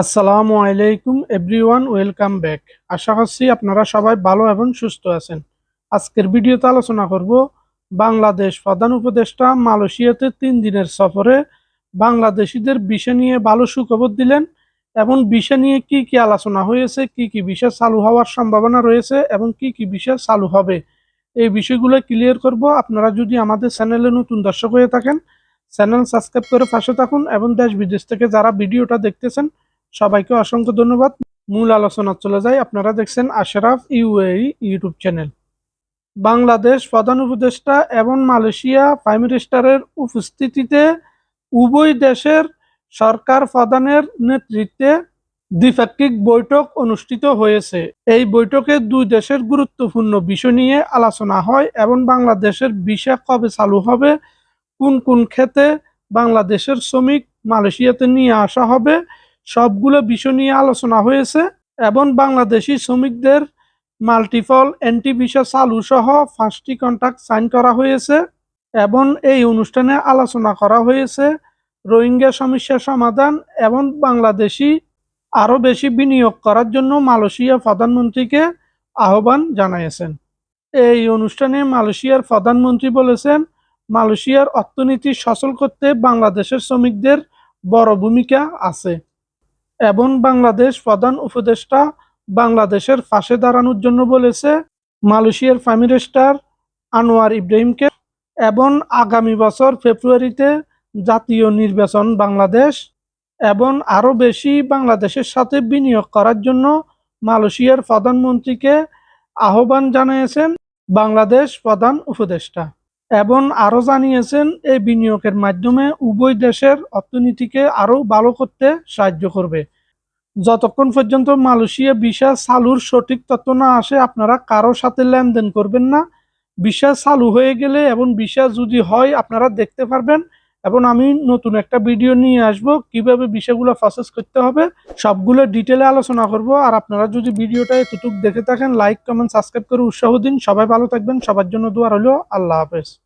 আসসালামু আলাইকুম, everyone, welcome back. আশা করছি আপনারা সবাই ভালো এবং সুস্থ আছেন। আজকের ভিডিওতে আলোচনা করব বাংলাদেশ প্রধান উপদেষ্টা মালয়েশিয়াতে তিন দিনের সফরে বাংলাদেশিদের বিষয় নিয়ে ভালো সুখবর দিলেন এবং বিষয় নিয়ে কি কি আলোচনা হয়েছে, কি কি বিষয় চালু হওয়ার সম্ভাবনা রয়েছে এবং কি কি বিষয় চালু হবে, এই বিষয়গুলো ক্লিয়ার করব। আপনারা যদি আমাদের চ্যানেলে নতুন দর্শক হয়ে থাকেন, চ্যানেল সাবস্ক্রাইব করে পাশে থাকুন এবং দেশ বিদেশ থেকে যারা ভিডিওটা দেখতেছেন সবাইকে অসংখ্য ধন্যবাদ। মূল আলোচনা চলে যায়। আপনারা দেখছেন Ashraf UAE YouTube channel. Bangladesh প্রধান উপদেষ্টা এবং মালয়েশিয়া প্রাইম মিনিস্টারের উপস্থিতিতে উভয় দেশের সরকার প্রধানের নেতৃত্বে দ্বিপাক্ষিক বৈঠক অনুষ্ঠিত হয়েছে। এই বৈঠকে দুই দেশের গুরুত্বপূর্ণ বিষয় নিয়ে আলোচনা হয় এবং বাংলাদেশের ভিসা কবে চালু হবে, কোন কোন ক্ষেত্রে বাংলাদেশের শ্রমিক মালয়েশিয়াতে নিয়ে আসা হবে সবগুলো বিষয় নিয়ে আলোচনা হয়েছে এবং বাংলাদেশি শ্রমিকদের মাল্টিপল এন্টি ভিসা চালু সহ পাঁচটি কন্ট্রাক্ট সাইন করা হয়েছে এবং এই অনুষ্ঠানে আলোচনা করা হয়েছে রোহিঙ্গা সমস্যা সমাধান এবং বাংলাদেশি আরও বেশি বিনিয়োগ করার জন্য মালয়েশিয়া প্রধানমন্ত্রীকে আহ্বান জানিয়েছেন। এই অনুষ্ঠানে মালয়েশিয়ার প্রধানমন্ত্রী বলেছেন, মালয়েশিয়ার অর্থনীতি সচল করতে বাংলাদেশের শ্রমিকদের বড় ভূমিকা আছে। এবং বাংলাদেশ প্রধান উপদেষ্টা বাংলাদেশের পাশে দাঁড়ানোর জন্য বলেছে, মালয়েশিয়ার মিনিস্টার আনোয়ার ইব্রাহিমকে এবং আগামী বছর ফেব্রুয়ারিতে জাতীয় নির্বাচন বাংলাদেশ এবং আরও বেশি বাংলাদেশের সাথে বিনিয়োগ করার জন্য মালয়েশিয়ার প্রধানমন্ত্রীকে আহ্বান জানিয়েছেন বাংলাদেশ প্রধান উপদেষ্টা। এবং আরও জানিয়েছেন, এই বিনিয়োগের মাধ্যমে উভয় দেশের অর্থনীতিকে আরও ভালো করতে সাহায্য করবে। যতক্ষণ পর্যন্ত মালয়েশিয়া ভিসা চালুর সঠিক তথ্য না আসে, আপনারা কারও সাথে লেনদেন করবেন না। ভিসা চালু হয়ে গেলে এবং ভিসা যদি হয়, আপনারা দেখতে পারবেন এবং আমি নতুন একটা ভিডিও নিয়ে আসব, কীভাবে বিষয়গুলো প্রসেস করতে হবে, সবগুলো ডিটেলে আলোচনা করব। আর আপনারা যদি ভিডিওটা এতটুক দেখে থাকেন লাইক কমেন্ট সাবস্ক্রাইব করে উৎসাহ দিন। সবাই ভালো থাকবেন, সবার জন্য দোয়া রইল। আল্লাহ হাফেজ।